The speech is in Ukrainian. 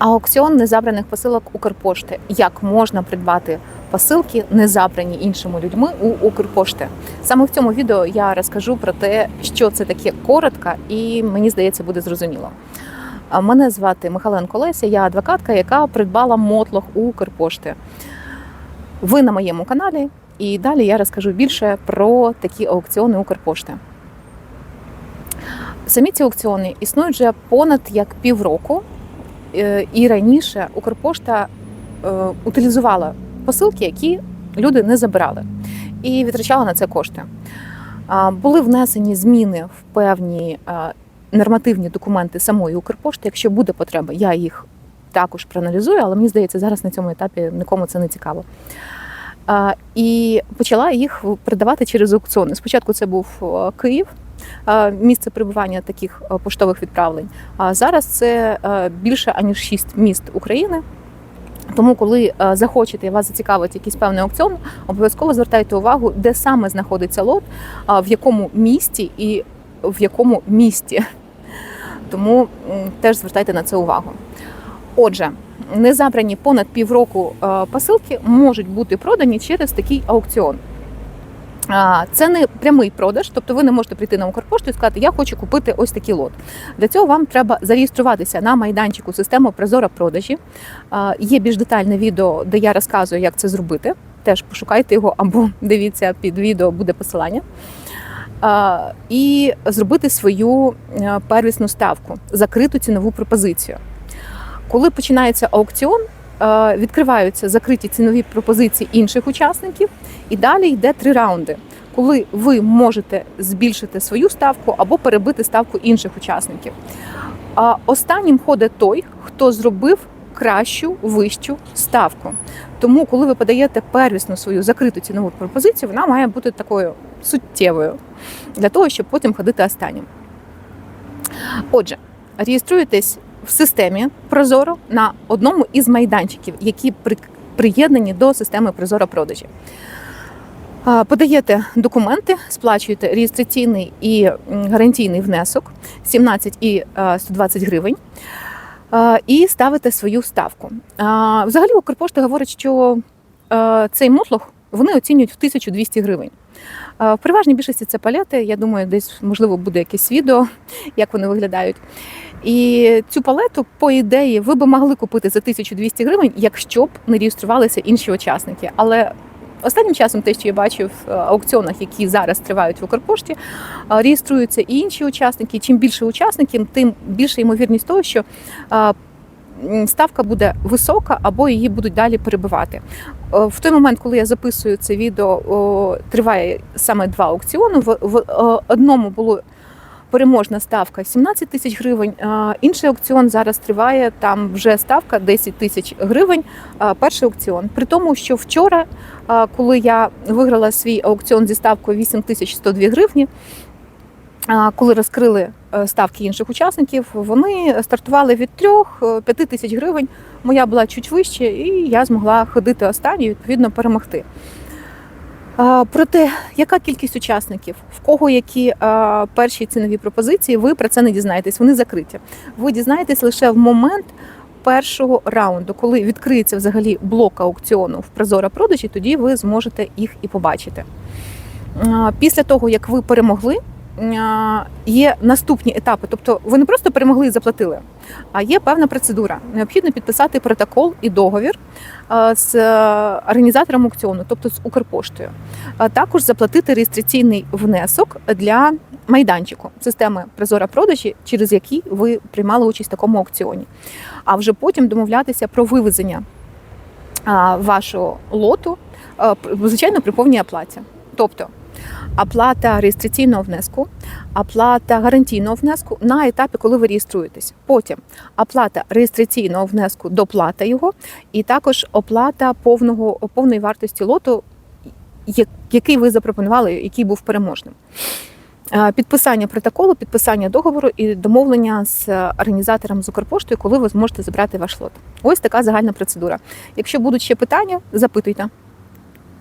Аукціон незабраних посилок Укрпошти. Як можна придбати посилки, не забрані іншими людьми у Укрпошти? Саме в цьому відео я розкажу про те, що це таке коротко, і мені здається, буде зрозуміло. Мене звати Михайленко Леся, я адвокатка, яка придбала мотлох у Укрпошти. Ви на моєму каналі, і далі я розкажу більше про такі аукціони Укрпошти. Самі ці аукціони існують вже понад як півроку. Е, І раніше Укрпошта е, утилізувала посилки, які люди не забирали, і витрачала на це кошти. Були внесені зміни в певні е, нормативні документи самої Укрпошти. Якщо буде потреба, я їх також проаналізую, але мені здається, зараз на цьому етапі нікому це не цікаво. І почала їх передавати через аукціони. Спочатку це був Київ, місце перебування таких е, поштових відправлень. А зараз це е, більше аніж шість міст України. Тому, коли е, захочете вас зацікавить якийсь певний аукціон, обов'язково звертайте увагу, де саме знаходиться лот, в якому місті і в якому місті. Тому теж звертайте на це увагу. Отже, незабрані понад півроку е, посилки можуть бути продані через такий аукціон. Це не прямий продаж, тобто ви не можете прийти на Укрпошту і сказати, я хочу купити ось такий лот. Для цього вам треба зареєструватися на майданчику системи Прозора продажі. Є більш детальне відео, де я розказую, як це зробити. Теж пошукайте його або дивіться під відео, буде посилання. І зробити свою е, первісну ставку, закриту цінову пропозицію. Коли починається аукціон, відкриваються закриті цінові пропозиції інших учасників, і далі йде три раунди, коли ви можете збільшити свою ставку або перебити ставку інших учасників. А останнім ходить той, хто зробив кращу вищу ставку. Тому, коли ви подаєте первісну свою закриту цінову пропозицію, вона має бути такою суттєвою для того, щоб потім ходити останнім. Отже, реєструєтесь в системі Прозоро на одному із майданчиків, які при- приєднані до системи Прозоро продажі. Подаєте документи, сплачуєте реєстраційний і гарантійний внесок 17 і е, 120 гривень. І ставите свою ставку. Взагалі Укрпошта говорить, що цей мотлох вони оцінюють в 1200 гривень. В переважній більшості це палети. Я думаю, десь можливо буде якесь відео, як вони виглядають. І цю палету, по ідеї, ви би могли купити за 1200 гривень, якщо б не реєструвалися інші учасники. Але останнім часом, те, що я бачу в е, аукціонах, які зараз тривають в Укрпошті, е, реєструються і інші учасники. Чим більше учасників, тим більша ймовірність того, що е, ставка буде висока або її будуть далі перебивати. Е, В той момент, коли я записую це відео, триває саме два аукціони. В, е, одному було переможна ставка 17 тисяч гривень. Інший аукціон зараз триває. Там вже ставка 10 тисяч гривень. Перший аукціон. При тому, що вчора, коли я виграла свій аукціон зі ставкою 8 тисяч 102 гривні. Коли розкрили е, ставки інших учасників, вони стартували від 3-5 тисяч гривень. Моя була чуть вище, і я змогла ходити останню, відповідно, перемогти. А, Про те, яка кількість учасників, в кого які перші цінові пропозиції, ви про це не дізнаєтесь. Вони закриті. Ви дізнаєтесь лише в момент першого раунду, коли відкриється взагалі блок аукціону в Прозора продажі, тоді ви зможете їх і побачити. Після того, як ви перемогли, є наступні етапи. Тобто ви не просто перемогли і заплатили, а є певна процедура. Необхідно підписати протокол і договір з е, організатором аукціону, тобто з Укрпоштою. Також заплатити реєстраційний внесок для майданчику системи Прозора продажі, через який ви приймали участь в такому аукціоні. А вже потім домовлятися про вивезення вашого лоту, звичайно, при повній оплаті. Тобто оплата реєстраційного внеску, оплата гарантійного внеску на етапі, коли ви реєструєтесь. Потім оплата реєстраційного внеску, доплата його, і також оплата повного повної вартості лоту, який ви запропонували, який був переможним. Підписання протоколу, підписання договору і домовлення з організатором з Укрпоштою, коли ви зможете забрати ваш лот. Ось така загальна процедура. Якщо будуть ще питання, запитуйте.